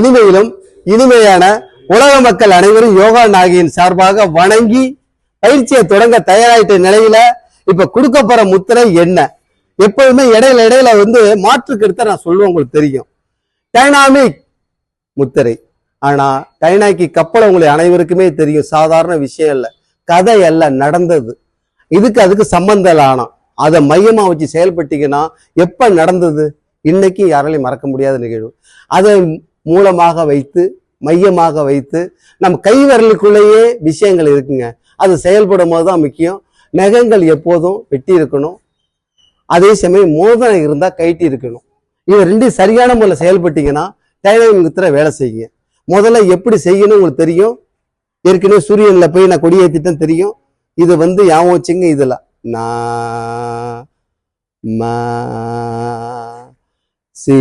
இனிமையிலும் இனிமையான உலக மக்கள் அனைவரும் யோகா நாகியின் சார்பாக வணங்கி பயிற்சியை தொடங்க தயாராயிட்ட நிலையில இப்ப கொடுக்க போற முத்திரை என்ன? எப்பொழுதுமே இடையில இடையில வந்து மாற்று கருத்தை நான் சொல்லுவேன் உங்களுக்கு தெரியும். டைனாமிக் முத்திரை. ஆனா டைனாக்கி கப்பல் உங்களுக்கு அனைவருக்குமே தெரியும் சாதாரண விஷயம் இல்ல. கதை அல்ல நடந்தது. இதுக்கு அதுக்கு சம்பந்தம் ஆனா. அதை மையமா வச்சு செயல்பட்டீங்கன்னா எப்ப நடந்தது? இன்னைக்கு யாராலையும் மறக்க முடியாத நிகழ்வு. அதை மூலமாக வைத்து மையமாக வைத்து நம்ம கைவரலுக்குள்ளேயே விஷயங்கள் இருக்குங்க. அது செயல்படும் போது தான் முக்கியம். நகங்கள் எப்போதும் வெட்டி இருக்கணும் அதே சமயம் மோதனம் இருந்தால் கைட்டி இருக்கணும் இது ரெண்டும் சரியான முறையில் செயல்பட்டீங்கன்னா டைனாமிக் முத்திரை வேலை செய்யுங்க. முதல்ல எப்படி செய்யணும் உங்களுக்கு தெரியும். ஏற்கனவே சூரியனில் போய் நான் கொடியேற்றிட்டேன் தெரியும். இது வந்து ஞாபகம் வச்சுங்க இதில். நான் மா சி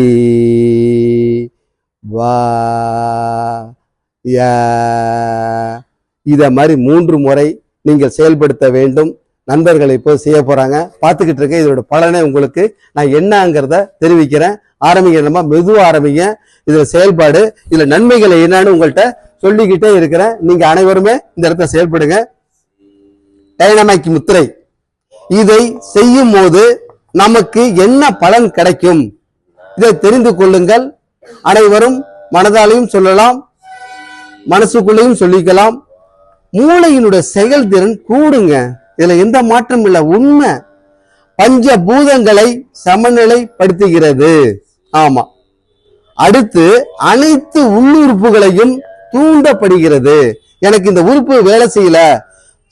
வா ய மாதிரி மூன்று முறை நீங்கள் செயல்படுத்த வேண்டும். நண்பர்கள் இப்போ செய்ய போறாங்க. பார்த்துக்கிட்டு இருக்கேன் இதோட பலனை உங்களுக்கு நான் என்னங்கிறத தெரிவிக்கிறேன். ஆரம்பிக்கிறமா மெதுவாக ஆரம்பிங்க. இதில் செயல்பாடு இதில் நன்மைகள் என்னன்னு உங்கள்கிட்ட சொல்லிக்கிட்டே இருக்கிறேன். நீங்கள் அனைவருமே இந்த இடத்த செயல்படுங்க. டைனமைக் முத்திரை. இதை செய்யும் போது நமக்கு என்ன பலன் கிடைக்கும்? இதை தெரிந்து கொள்ளுங்கள். அனைவரும் மனதாலையும் சொல்லலாம் மனசுக்குள்ளேயும் சொல்லிக்கலாம். மூளையினுடைய செயல்திறன் கூடுங்க. இதுல எந்த மாற்றம் இல்லை. உண்மை பஞ்ச பூதங்களை சமநிலைப்படுத்துகிறது. ஆமா. அடுத்து அனைத்து உள்ளுறுப்புகளையும் தூண்டப்படுகிறது. எனக்கு இந்த உறுப்பு வேலை செய்யல.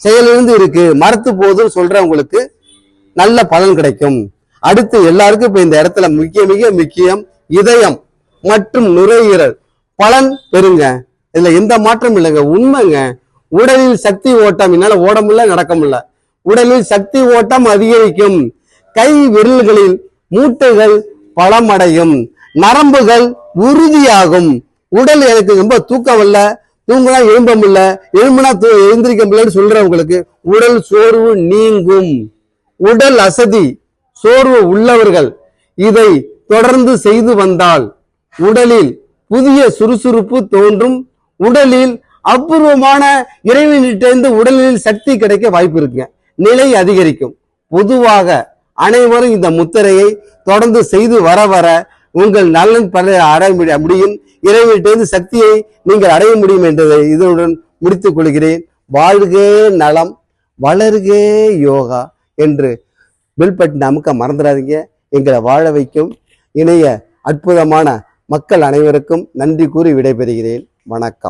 செயலிருந்து இருக்கு. மரத்து போதும் சொல்றவங்களுக்கு நல்ல பலன் கிடைக்கும். அடுத்து எல்லாருக்கும் இப்ப இந்த இடத்துல முக்கிய மிக முக்கியம் இதயம். மற்றும் நுரையீரல். பலன் பெறுங்க. இதுல எந்த மாற்றம் இல்லைங்க. உண்மைங்க. உடலில் சக்தி ஓட்டம். என்னால ஓட முடியல நடக்க முடியல. உடலில் சக்தி ஓட்டம் அதிகரிக்கும். கை விரல்களில் மூட்டைகள் பலமடையும். நரம்புகள் உறுதியாகும். உடல் எனக்கு ரொம்ப தூக்கம் இல்ல தூங்கினா எழும்ப முடியல. எழும்புனா தூ- எழுந்திருக்க முடியலன்னு சொல்றவங்களுக்கு உடல் சோர்வு நீங்கும். உடல் அசதி சோர்வு உள்ளவர்கள் இதை தொடர்ந்து செய்து வந்தால் உடலில் புதிய சுறுசுறுப்பு தோன்றும். உடலில் அபூர்வமான இறைவனிட்டிருந்து உடலில் சக்தி கிடைக்க வாய்ப்பு இருக்குங்க. நிலை அதிகரிக்கும். பொதுவாக அனைவரும் இந்த முத்திரையை தொடர்ந்து செய்து வர வர உங்கள் நலன் பல அடைய முடியும். இறைவனிட்டிருந்து சக்தியை நீங்கள் அடைய முடியும் என்பதை இதனுடன் முடித்துக் கொள்கிறேன். வாழ்கே நலம் வளர்கே யோகா என்று பெல் பட்டன் அமுக்க மறந்துடாதீங்க. எங்களை வாழ வைக்கும் இணைய அற்புதமான மக்கள் அனைவருக்கும் நன்றி கூறி விடைபெறுகிறேன். வணக்கம்.